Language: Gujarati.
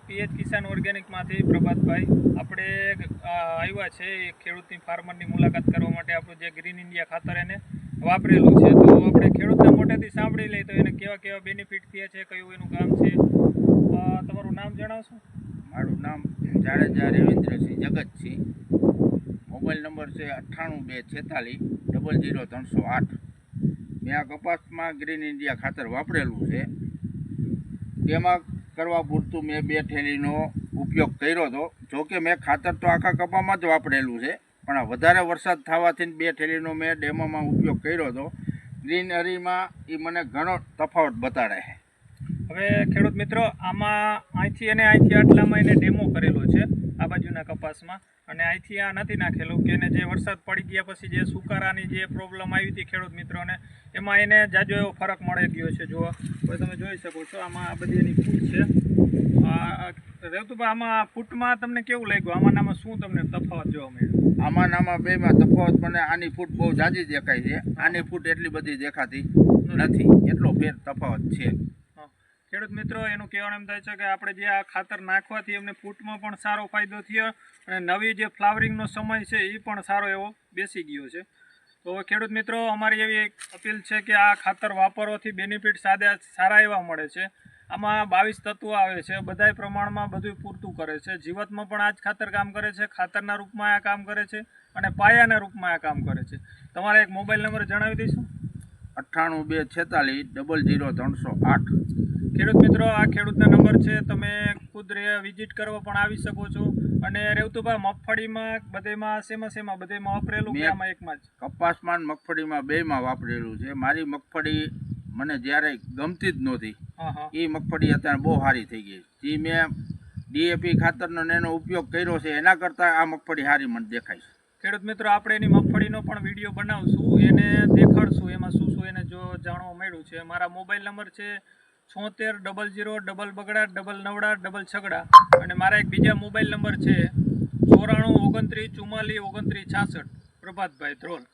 પીએચ કિસાન ઓર્ગેનિકમાંથી પ્રભાતભાઈ, આપણે આવ્યા છે ખેડૂતની ફાર્મરની મુલાકાત કરવા માટે આપણું જે ગ્રીન ઇન્ડિયા ખાતર એને વાપરેલું છે. તો આપણે ખેડૂતના મોટેથી સાંભળી લઈએ તો એને કેવા કેવા બેનિફિટ થયા છે, કયું એનું કામ છે? તમારું નામ જણાવશો? મારું નામ જાડેજા રવિન્દ્રસિંહ જગતસિંહ. મોબાઈલ નંબર છે અઠ્ઠાણું બે છેતાલીસ, ડબલ જીરો ત્રણસો આઠ. મેં આ કપાસમાં ગ્રીન ઇન્ડિયા ખાતર વાપરેલું છે. તેમાં કરવા પૂરતું મેં બે થેલીનો ઉપયોગ કર્યો હતો. જોકે મેં ખાતર તો આખા કપામાં જ વાપરેલું છે, પણ વધારે વરસાદ થવાથી બે થેલીનો મેં ડેમોમાં ઉપયોગ કર્યો હતો. ગ્રીનરીમાં એ મને ઘણો તફાવત બતાડે છે. હવે ખેડૂત મિત્રો, આમાં અહીંથી અને અહીંથી આટલામાં એને ડેમો કરેલો કપાસમાં અને અહીંથી આ નથી નાખેલું કે એને જે વરસાદ પડી ગયા પછી જે સુકારાની જે પ્રોબ્લેમ આવી હતી ખેડૂત મિત્રોને, એમાં એને જાજો એવો ફરક મળી ગયો છે. હવે તમે જોઈ શકો છો, આમાં આ બધી એની ફૂટ છે. રેવતુભાઈ આમાં ફૂટમાં તમને કેવું લાગ્યું? આમાં નામાં શું તમને તફાવત જોવા મળ્યો? આમાં નામાં બેમાં તફાવત, મને આની ફૂટ બહુ જાજી દેખાય છે. આની ફૂટ એટલી બધી દેખાતી નથી. એટલો ફેર તફાવત છે. ખેડૂત મિત્રો, એનું કહેવાનું એમ થાય છે કે આપણે જે આ ખાતર નાખવાથી એમને ફૂટમાં પણ સારો ફાયદો થયો અને નવી જે ફ્લાવરિંગનો સમય છે એ પણ સારો એવો બેસી ગયો છે. તો ખેડૂત મિત્રો, અમારી એવી એક અપીલ છે કે આ ખાતર વાપરવાથી બેનિફિટ સાદા સારા એવા મળે છે. આમાં બાવીસ તત્વો આવે છે, બધાય પ્રમાણમાં બધું પૂરતું કરે છે. જીવતમાં પણ આ જ ખાતર કામ કરે છે, ખાતરના રૂપમાં આ કામ કરે છે અને પાયાના રૂપમાં આ કામ કરે છે. તમારે એક મોબાઈલ નંબર જણાવી દઈશું? અઠ્ઠાણું બે છેતાલીસ ડબલ જીરો ત્રણસો આઠ. ખેડૂત મિત્રો આ ખેડૂતના નંબર છે. તમે ખુદ વિઝિટ કરવા પણ આવી શકો છો. અને રેવતુભાઈ મગફળીમાં બધેમાં શેમાં શેમાં? બધેમાં વાપરેલું આમાં એકમાં જ? કપાસમાં મગફળીમાં બેમાં વાપરેલું છે. મારી મગફળી મને જ્યારે ગમતી જ નહોતી. એ મગફળી અત્યારે બહુ સારી થઈ ગઈ જે મેં ડીએપી ખાતરનો એનો ઉપયોગ કર્યો છે. એના કરતાં આ મગફળી સારી મને દેખાય છે. ખેડૂત મિત્રો, આપણે એની મગફળીનો પણ વીડિયો બનાવશું, એને દેખાડશું, એમાં શું શું એને જો જાણવા મળ્યું છે. મારા મોબાઈલ નંબર છે છોતેર ડબલ જીરો ડબલ બગડા ડબલ નવડા ડબલ છગડા અને મારા એક બીજા મોબાઈલ નંબર છે ચોરાણું ઓગણત્રીસ ચુમ્માલીસ ઓગણત્રીસ છાસઠ. પ્રભાતભાઈ ધ્રોલ.